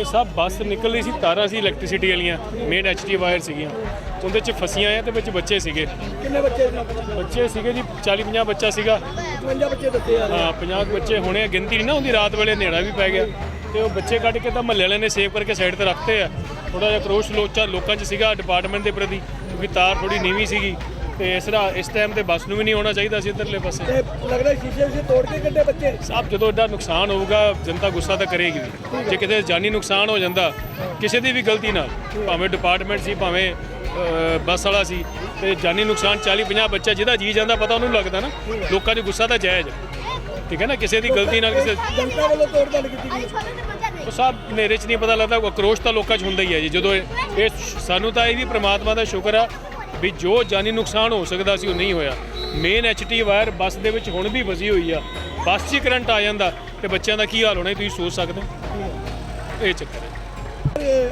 ਇਹ ਸਭ ਬੱਸ ਨਿਕਲ ਰਹੀ ਸੀ ਤਾਰਾਂ ਸੀ ਇਲੈਕਟ੍ਰਿਸਿਟੀ ਵਾਲੀਆਂ ਮੇਨ ਐਚਟੀ ਵਾਇਰ ਸੀਗੀਆਂ। ਉਹਦੇ ਚ ਫਸੀਆਂ ਆ ਤੇ ਵਿੱਚ ਬੱਚੇ ਸੀਗੇ। ਕਿੰਨੇ ਬੱਚੇ ਸੀ? ਬੱਚੇ ਸੀਗੇ ਜੀ 40 50 ਬੱਚਾ ਸੀਗਾ। 55 ਬੱਚੇ ਦੱਸੇ ਆ ਹਾਂ 50 ਕੁ ਬੱਚੇ ਹੋਣੇ ਆ ਗਿਣਤੀ ਨਹੀਂ ਨਾ ਹੁੰਦੀ ਰਾਤ ਵੇਲੇ ਹਨੇਰਾ ਵੀ ਪੈ ਗਿਆ। ਤੇ ਉਹ ਬੱਚੇ ਕੱਢ ਕੇ ਤਾਂ ਮਹੱਲੇ ਵਾਲਿਆਂ ਨੇ ਸੇਵ ਕਰਕੇ ਸਾਈਡ ਤੇ ਰੱਖਤੇ ਆ। ਥੋੜਾ ਜਿਹਾ ਕਰੋਸ਼ ਲੋਚਾ ਲੋਕਾਂ 'ਚ ਸੀਗਾ ਡਿਪਾਰਟਮੈਂਟ ਦੇ ਪ੍ਰਤੀ ਕਿਉਂਕਿ ਤਾਰ ਥੋੜੀ ਨੀਵੀਂ ਸੀਗੀ। ਤੇ ਇਸ ਰਾ ਇਸ ਟਾਈਮ ਤੇ ਬੱਸ ਨੂੰ ਵੀ ਨਹੀਂ ਆਉਣਾ ਚਾਹੀਦਾ ਸੀ ਇੱਧਰਲੇ ਪਾਸੇ। ਤੇ ਲੱਗਦਾ ਸ਼ੀਸ਼ੇ ਸ਼ੀਸ਼ੇ ਤੋੜ ਕੇ ਕੱਢੇ ਬੱਚੇ। ਸਭ ਜਦੋਂ ਐਡਾ ਨੁਕਸਾਨ ਹੋਊਗਾ ਜਨਤਾ ਗੁੱਸਾ ਤਾਂ ਕਰੇਗੀ ਵੀ। ਜੇ ਕਿਤੇ ਜਾਨੀ ਨੁਕਸਾਨ ਹੋ ਜਾਂਦਾ ਕਿਸੇ ਦੀ ਵੀ ਗਲਤੀ ਨਾਲ ਭਾਵੇਂ ਡਿਪਾਰਟਮੈਂਟ ਸੀ ਭਾਵੇਂ ਬੱਸ ਵਾਲਾ ਸੀ ਤੇ ਜਾਨੀ ਨੁਕਸਾਨ 40 50 ਬੱਚਾ ਜਿਹਦਾ ਜੀ ਜਾਂਦਾ ਪਤਾ ਉਹਨੂੰ ਲੱਗਦਾ ਨਾ। ਲੋਕਾਂ 'ਚ ਗੁੱਸਾ ਤਾਂ ਜਾਇਜ਼। ਠੀਕ ਹੈ ਨਾ? ਕਿਸੇ ਦੀ ਗਲਤੀ ਨਾਲ ਕਿਸੇ ਜਨਤਾ ਵੱਲੋਂ ਤੋੜ ਭੰਨ ਕੀਤੀ ਗਈ। ਉਹ ਸਭ ਹਨੇਰੇ 'ਚ ਨਹੀਂ ਪਤਾ ਲੱਗਦਾ ਆਕਰੋਸ਼ ਤਾਂ ਲੋਕਾਂ 'ਚ ਹੁੰਦਾ ਹੀ ਹੈ ਜੀ। ਜਦੋਂ ਇਹ ਸਾਨੂੰ ਤਾਂ ਇਹ ਵੀ ਪ੍ਰਮਾਤਮਾ ਦਾ ਸ਼ੁਕਰ ਆ ਵੀ ਜੋ ਜਾਨੀ ਨੁਕਸਾਨ ਹੋ ਸਕਦਾ ਸੀ ਉਹ ਨਹੀਂ ਹੋਇਆ। ਮੇਨ ਐਚਟੀ ਵਾਇਰ ਬੱਸ ਦੇ ਵਿੱਚ ਹੁਣ ਵੀ ਫਸੀ ਹੋਈ ਆ। ਬੱਸ 'ਚ ਹੀ ਕਰੰਟ ਆ ਜਾਂਦਾ ਤੇ ਬੱਚਿਆਂ ਦਾ ਕੀ ਹਾਲ ਹੋਣਾ ਤੁਸੀਂ ਸੋਚ ਸਕਦੇ ਹੋ? ਇਹ ਚੱਕਰ ਹੈ।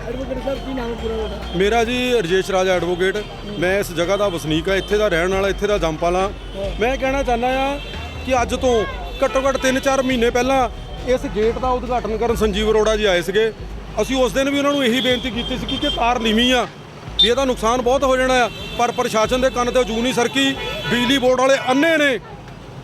ਐਡਵੋਕੇਟ ਸਾਹਿਬ ਕੀ ਨਾਮ ਹੈ ਪੂਰਾ ਤੁਹਾਡਾ? ਮੇਰਾ ਜੀ ਰਜੇਸ਼ ਰਾਜ ਐਡਵੋਕੇਟ ਮੈਂ ਇਸ ਜਗ੍ਹਾ ਦਾ ਵਸਨੀਕ ਆ ਇੱਥੇ ਦਾ ਰਹਿਣ ਵਾਲਾ ਇੱਥੇ ਦਾ ਜੰਪਾਲਾ ਮੈਂ ਕਹਿਣਾ ਚਾਹੁੰਦਾ ਆ ਕਿ ਅੱਜ ਤੋਂ ਘੱਟੋ ਘੱਟ 3-4 ਮਹੀਨੇ ਪਹਿਲਾਂ ਇਸ ਗੇਟ ਦਾ ਉਦਘਾਟਨ ਕਰਨ ਸੰਜੀਵ ਅਰੋੜਾ ਜੀ ਆਏ ਸੀਗੇ। ਅਸੀਂ ਉਸ ਦਿਨ ਵੀ ਉਹਨਾਂ ਨੂੰ ਇਹੀ ਬੇਨਤੀ ਕੀਤੀ ਸੀ ਕਿ ਤਾਰ ਨੀਵੀਂ ਆ ਵੀ ਇਹਦਾ ਨੁਕਸਾਨ ਬਹੁਤ ਹੋ ਜਾਣਾ ਆ ਪਰ ਪ੍ਰਸ਼ਾਸਨ ਦੇ ਕੰਨ ਤੇ ਜੂ ਨਹੀਂ ਸਰਕੀ। ਬਿਜਲੀ ਬੋਰਡ ਵਾਲੇ ਅੰਨੇ ਨੇ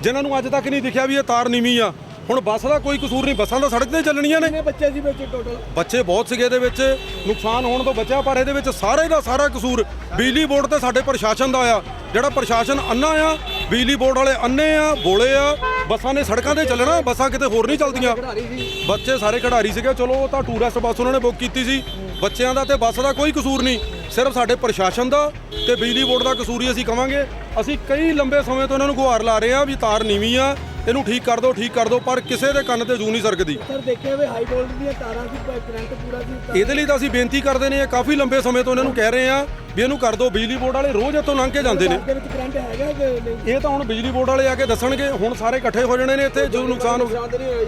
ਜਿਨ੍ਹਾਂ ਨੂੰ ਅੱਜ ਤੱਕ ਨਹੀਂ ਦਿਖਿਆ ਵੀ ਇਹ ਤਾਰ ਨੀਵੀਂ ਆ। ਹੁਣ ਬੱਸ ਦਾ ਕੋਈ ਕਸੂਰ ਨਹੀਂ ਬੱਸਾਂ ਤਾਂ ਸੜਕ ਤੇ ਚੱਲਣੀਆਂ ਨੇ। ਬੱਚੇ ਸੀ ਵਿੱਚ ਟੋਟਲ ਬੱਚੇ ਬਹੁਤ ਸੀਗੇ ਇਹਦੇ ਵਿੱਚ ਨੁਕਸਾਨ ਹੋਣ ਤੋਂ ਬਚਿਆ ਪਰ ਇਹਦੇ ਵਿੱਚ ਸਾਰੇ ਦਾ ਸਾਰਾ ਕਸੂਰ ਬਿਜਲੀ ਬੋਰਡ ਤੇ ਸਾਡੇ ਪ੍ਰਸ਼ਾਸਨ ਦਾ ਆ। ਜਿਹੜਾ ਪ੍ਰਸ਼ਾਸਨ ਅੰਨਾ ਆ ਬਿਜਲੀ ਬੋਰਡ ਵਾਲੇ ਅੰਨੇ ਆ ਬੋਲੇ ਆ ਬੱਸਾਂ ਨੇ ਸੜਕਾਂ ਤੇ ਚੱਲਣਾ ਬੱਸਾਂ ਕਿਤੇ ਹੋਰ ਨਹੀਂ ਚੱਲਦੀਆਂ। ਬੱਚੇ ਸਾਰੇ ਖਿਡਾਰੀ ਸੀਗੇ ਚਲੋ ਉਹ ਤਾਂ ਟੂਰਿਸਟ ਬੱਸ ਉਹਨਾਂ ਨੇ ਬੁੱਕ ਕੀਤੀ ਸੀ। ਬੱਚਿਆਂ ਦਾ ਤੇ ਬੱਸ ਦਾ ਕੋਈ ਕਸੂਰ ਨਹੀਂ। ਸਿਰਫ ਸਾਡੇ ਪ੍ਰਸ਼ਾਸਨ ਦਾ ਤੇ ਬਿਜਲੀ ਬੋਰਡ ਦਾ ਕਸੂਰ ਅਸੀਂ ਕਵਾਂਗੇ। ਅਸੀਂ ਕਈ ਲੰਬੇ ਸਮੇਂ ਤੋਂ ਇਹਨਾਂ ਨੂੰ ਗੁਹਾਰ ਲਾ ਰਹੇ ਆ ਵੀ ਤਾਰ ਨੀਵੀਂ ਆ ਇਹਨੂੰ ਠੀਕ ਕਰ ਦਿਓ ਠੀਕ ਕਰ ਦਿਓ ਪਰ ਕਿਸੇ ਦੇ ਕੰਨ ਤੇ ਜੂ ਨਹੀਂ ਸਰਕਦੀ। ਸਰ ਦੇਖਿਆ ਵੀ ਹਾਈ ਵੋਲਟ ਦੀਆਂ ਤਾਰਾਂ ਸੀ ਕਰੰਟ ਪੂਰਾ ਸੀ ਤਾਂ ਇਹਦੇ ਲਈ ਤਾਂ ਅਸੀਂ ਬੇਨਤੀ ਕਰਦੇ ਨੇ ਕਾਫੀ ਲੰਬੇ ਸਮੇਂ ਤੋਂ ਇਹਨਾਂ ਨੂੰ ਕਹਿ ਰਹੇ ਆ ਵੀ ਇਹਨੂੰ ਕਰ ਦਿਓ ਬਿਜਲੀ ਬੋਰਡ ਵਾਲੇ ਰੋਜ਼ ਇੱਥੋਂ ਲੰਘ ਕੇ ਜਾਂਦੇ ਨੇ। ਬੱਸ ਦੇ ਵਿੱਚ ਕਰੰਟ ਹੈਗਾ ਕਿ ਨਹੀਂ? ਇਹ ਤਾਂ ਹੁਣ ਬਿਜਲੀ ਬੋਰਡ ਵਾਲੇ ਆ ਕੇ ਦੱਸਣਗੇ ਹੁਣ ਸਾਰੇ ਇਕੱਠੇ ਹੋ ਜਾਣੇ ਨੇ ਇੱਥੇ ਜੋ ਨੁਕਸਾਨ ਹੋ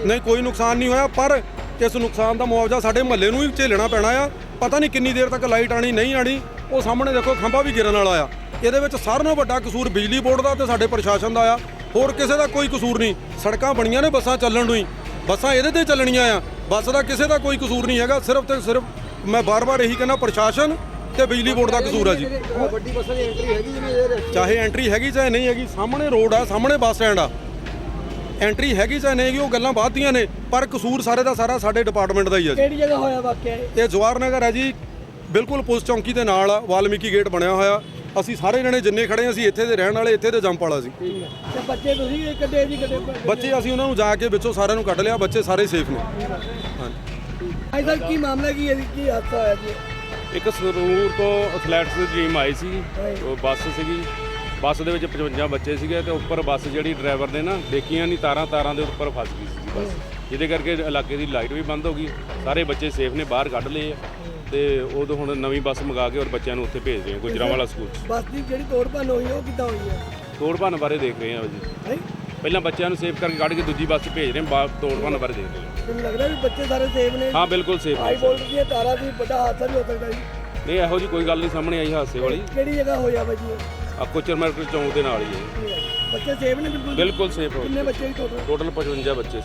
ਨਹੀਂ ਕੋਈ ਨੁਕਸਾਨ ਨਹੀਂ ਹੋਇਆ ਪਰ ਇਸ ਨੁਕਸਾਨ ਦਾ ਮੁਆਵਜ਼ਾ ਸਾਡੇ ਮਹੱਲੇ ਨੂੰ ਹੀ ਝੇਲਣਾ ਪੈਣਾ ਆ। ਪਤਾ ਨਹੀਂ ਕਿੰਨੀ ਦੇਰ ਤੱਕ ਲਾਈਟ ਆਣੀ ਨਹੀਂ ਆਣੀ। ਉਹ ਸਾਹਮਣੇ ਦੇਖੋ ਖੰਭਾ ਵੀ ਗਿਰਨ ਵਾਲਾ ਆ। ਇਹਦੇ ਵਿੱਚ ਸਾਰਿਆਂ ਨਾਲੋਂ ਵੱਡਾ ਕਸੂਰ ਬਿਜਲੀ ਬੋਰਡ ਦਾ ਤੇ ਸਾਡੇ ਪ੍ਰਸ਼ਾਸਨ ਦਾ ਆ। ਹੋਰ ਕਿਸੇ ਦਾ ਕੋਈ ਕਸੂਰ ਨਹੀਂ। ਸੜਕਾਂ ਬਣੀਆਂ ਨੇ ਬੱਸਾਂ ਚੱਲਣ ਨੂੰ ਹੀ। ਬੱਸਾਂ ਇਹਦੇ ਤੇ ਚੱਲਣੀਆਂ ਆ। ਬੱਸ ਦਾ ਕਿਸੇ ਦਾ ਕੋਈ ਕਸੂਰ ਨਹੀਂ ਹੈਗਾ। ਸਿਰਫ ਤੇ ਸਿਰਫ ਮੈਂ ਬਾਰ-ਬਾਰ ਇਹੀ ਕਹਿੰਦਾ ਪ੍ਰਸ਼ਾਸਨ ਤੇ ਬਿਜਲੀ ਬੋਰਡ ਦਾ ਕਸੂਰ ਆ ਜੀ। ਵੱਡੀ ਬੱਸਾਂ ਦੀ ਐਂਟਰੀ ਹੈਗੀ ਚਾਹੇ ਐਂਟਰੀ ਹੈਗੀ ਚਾਹੇ ਨਹੀਂ ਹੈਗੀ ਸਾਹਮਣੇ ਰੋਡ ਆ ਸਾਹਮਣੇ ਬੱਸ ਸਟੈਂਡ ਆ। ਐਂਟਰੀ ਹੈਗੀ ਚਾਹੇ ਨਹੀਂ ਉਹ ਗੱਲਾਂ ਬਾਅਦ ਦੀਆਂ ਨੇ ਪਰ ਕਸੂਰ ਸਾਰੇ ਦਾ ਸਾਰਾ ਸਾਡੇ ਡਿਪਾਰਟਮੈਂਟ ਦਾ ਹੀ ਆ ਜੀ। ਕਿਹੜੀ ਜਗ੍ਹਾ ਹੋਇਆ ਵਾਕਿਆ ਇਹ? ਇਹ ਜਵਾਰ ਨਗਰ ਹੈ ਜੀ ਬਿਲਕੁਲ ਪੁਲਿਸ ਚੌਂਕੀ ਦੇ ਨਾਲ ਆ ਵਾਲਮੀਕੀ ਗੇਟ ਬਣਿਆ ਹੋਇਆ। ਅਸੀਂ ਸਾਰੇ ਜਣੇ ਜਿੰਨੇ ਖੜੇ ਹਾਂ ਅਸੀਂ ਇੱਥੇ ਦੇ ਰਹਿਣ ਵਾਲੇ ਇੱਥੇ ਦੇ ਜੰਪ ਵਾਲਾ ਸੀ। ਤੇ ਬੱਚੇ ਤੁਸੀਂ ਕੱਢੇ ਜੀ ਕੱਢੇ ਬੱਚੇ ਅਸੀਂ ਉਹਨਾਂ ਨੂੰ ਜਾ ਕੇ ਵਿੱਚੋਂ ਸਾਰਿਆਂ ਨੂੰ ਕੱਢ ਲਿਆ ਬੱਚੇ ਸਾਰੇ ਸੇਫ ਨੇ। ਹਾਂਜੀ। ਭਾਈ ਸਾਹਿਬ ਕੀ ਮਾਮਲਾ ਕੀ ਹੈ ਜੀ? ਕੀ ਹਾਦਸਾ ਹੋਇਆ ਜੀ? ਇੱਕ ਸਰੂਰ ਤੋਂ ਐਥਲੈਟਿਕਸ ਦੀ ਟੀਮ ਆਈ ਸੀ ਉਹ ਬੱਸ ਸੀਗੀ। ਬੱਸ ਦੇ ਵਿੱਚ 55 ਬੱਚੇ ਸੀਗੇ ਤੇ ਉੱਪਰ ਬੱਸ ਜਿਹੜੀ ਡਰਾਈਵਰ ਨੇ ਨਾ ਦੇਖੀਆਂ ਨਹੀਂ ਤਾਰਾਂ ਤਾਰਾਂ ਦੇ ਉੱਪਰ ਫਸ ਗਈ ਸੀ ਬੱਸ। ਜਿਹਦੇ ਕਰਕੇ ਇਲਾਕੇ ਦੀ ਲਾਈਟ ਵੀ ਬੰਦ ਹੋ ਗਈ। ਸਾਰੇ ਬੱਚੇ ਸੇਫ ਨੇ ਬਾਹਰ ਕੱਢ ਲਏ ਆ। ਤੇ ਉਦੋਂ ਹੁਣ ਨਵੀਂ ਬੱਸ ਮੰਗਾ ਕੇ ਔਰ ਬੱਚਿਆਂ ਨੂੰ ਉੱਥੇ ਭੇਜ ਰਹੇ ਆ ਗੁਜਰਾਂਵਾਲਾ ਸਕੂਲ ਬੱਸ ਦੀ ਜਿਹੜੀ ਤੋੜ ਭੰਨ ਹੋਈ ਉਹ ਕਿੱਦਾਂ ਹੋਈ ਹੈ ਤੋੜ ਭੰਨ ਬਾਰੇ ਦੇਖ ਰਹੇ ਆ ਜੀ। ਪਹਿਲਾਂ ਬੱਚਿਆਂ ਨੂੰ ਸੇਫ ਕਰਕੇ ਕੱਢ ਕੇ ਦੂਜੀ ਬੱਸ ਭੇਜ ਰਹੇ ਆ ਤੋੜ ਭੰਨ ਬਾਰੇ ਦੇਖ ਰਹੇ ਆ। ਤੁਹਾਨੂੰ ਲੱਗਦਾ ਵੀ ਬੱਚੇ ਸਾਰੇ ਸੇਫ ਨੇ। ਹਾਂ ਬਿਲਕੁਲ ਸੇਫ ਹਾਈ ਨੇ ਵੋਲਟ ਦੀਆਂ ਤਾਰਾਂ ਦੀ ਵੱਡਾ ਹਾਦਸਾ ਵੀ ਹੋ ਸਕਦਾ ਜੀ। ਨਹੀਂ ਇਹੋ ਜੀ ਕੋਈ ਗੱਲ ਨਹੀਂ ਸਾਹਮਣੇ ਆਈ ਹਾਦਸੇ ਵਾਲੀ। ਕਿਹੜੀ ਜਗ੍ਹਾ ਹੋਇਆ ਜੀ ਇਹ? ਆ ਕੋਚਰ ਮਾਰਕੀਟ ਚੌਂਕ ਦੇ ਨਾਲ ਹੀ ਹੈ। ਬੱਚੇ ਸੇਫ ਨੇ ਬਿਲਕੁਲ? ਬਿਲਕੁਲ ਸੇਫ ਹੋ ਕਿੰਨੇ ਬੱਚੇ ਟੋਟਲ ਟੋਟਲ 55 ਬੱਚੇ ਸੀ।